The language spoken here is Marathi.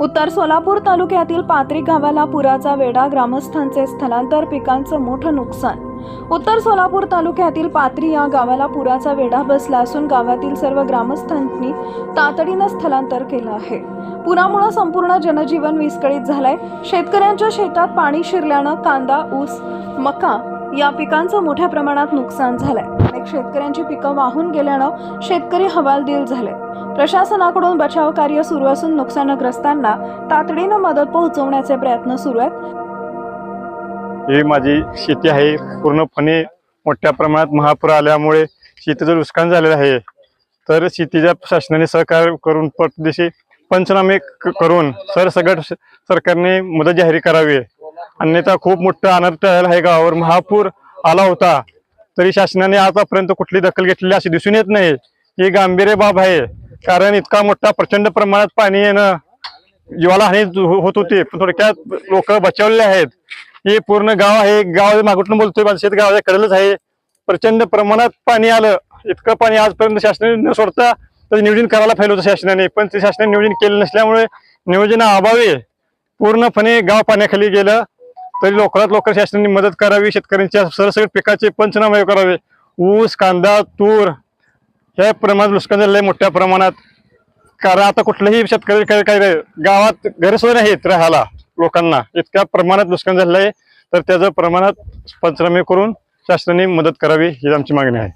उत्तर सोलापूर तालुक्यातील पात्री गावाला पुराचा वेढा ग्रामस्थांचे स्थलांतर पिकांचं मोठं नुकसान. उत्तर सोलापूर तालुक्यातील पात्री या गावाला पुराचा वेढा बसला असून गावातील सर्व ग्रामस्थांनी तातडीनं स्थलांतर केलं आहे. पुरामुळे संपूर्ण जनजीवन विस्कळीत झालंय. शेतकऱ्यांच्या शेतात पाणी शिरल्यानं कांदा ऊस मका या पिकांचं मोठ्या प्रमाणात नुकसान झालंय. अनेक शेतकऱ्यांची पिकं वाहून गेल्यानं शेतकरी हवालदिल झाले. प्रशासनाकडून बचाव कार्य सुरू असून नुकसानग्रस्तांना तातडीनं मदत पोहोचवण्याचे प्रयत्न सुरू आहेत. ही माझी शेती आहे. पूर्णपणे मोठ्या प्रमाणात महापूर आल्यामुळे शेतीचं नुकसान झालेलं आहे. तर शेतीच्या शासनाने सहकार्य करून प्रदेशी पंचनामे करून सरसगट सगळं सरकारने मदत जाहीर करावी. अन्यथा खूप मोठं अनर्थ झालेला आहे गावावर. महापूर आला होता. तरी शासनाने आतापर्यंत कुठली दखल घेतलेली अशी दिसून येत नाही. ही गांभीर्य बाब आहे. कारण इतका मोठा प्रचंड प्रमाणात पाणी येणं जीवाला हानी हो- होत होती. पण थोडक्यात लोक बचावलेले आहेत. हे पूर्ण गाव आहे. गाव मागून बोलतोय. माझं शेत गावाच्या कडेलच आहे. प्रचंड प्रमाणात पाणी आलं. इतकं पाणी आजपर्यंत शासनाने न सोडता तर नियोजन करायला फेल होतं शासनाने. पण ते शासनाने नियोजन केलं नसल्यामुळे नियोजना अभावी पूर्णपणे गाव पाण्याखाली गेलं. तरी लवकरात लवकर शासनाने मदत करावी शेतकऱ्यांच्या सरसकट पिकाचे पंचनामे करावे. ऊस कांदा तूर ह्या प्रमाणात नुकसान झालेलं आहे मोठ्या प्रमाणात. कारण आता कुठलंही शेतकरी काय काय गावात घरसोय नाहीत राहायला लोकांना. इतक्या प्रमाणात नुकसान झालेलं आहे. तर त्याचं प्रमाणात पंचनामे करून शासनाने मदत करावी ही आमची मागणी आहे.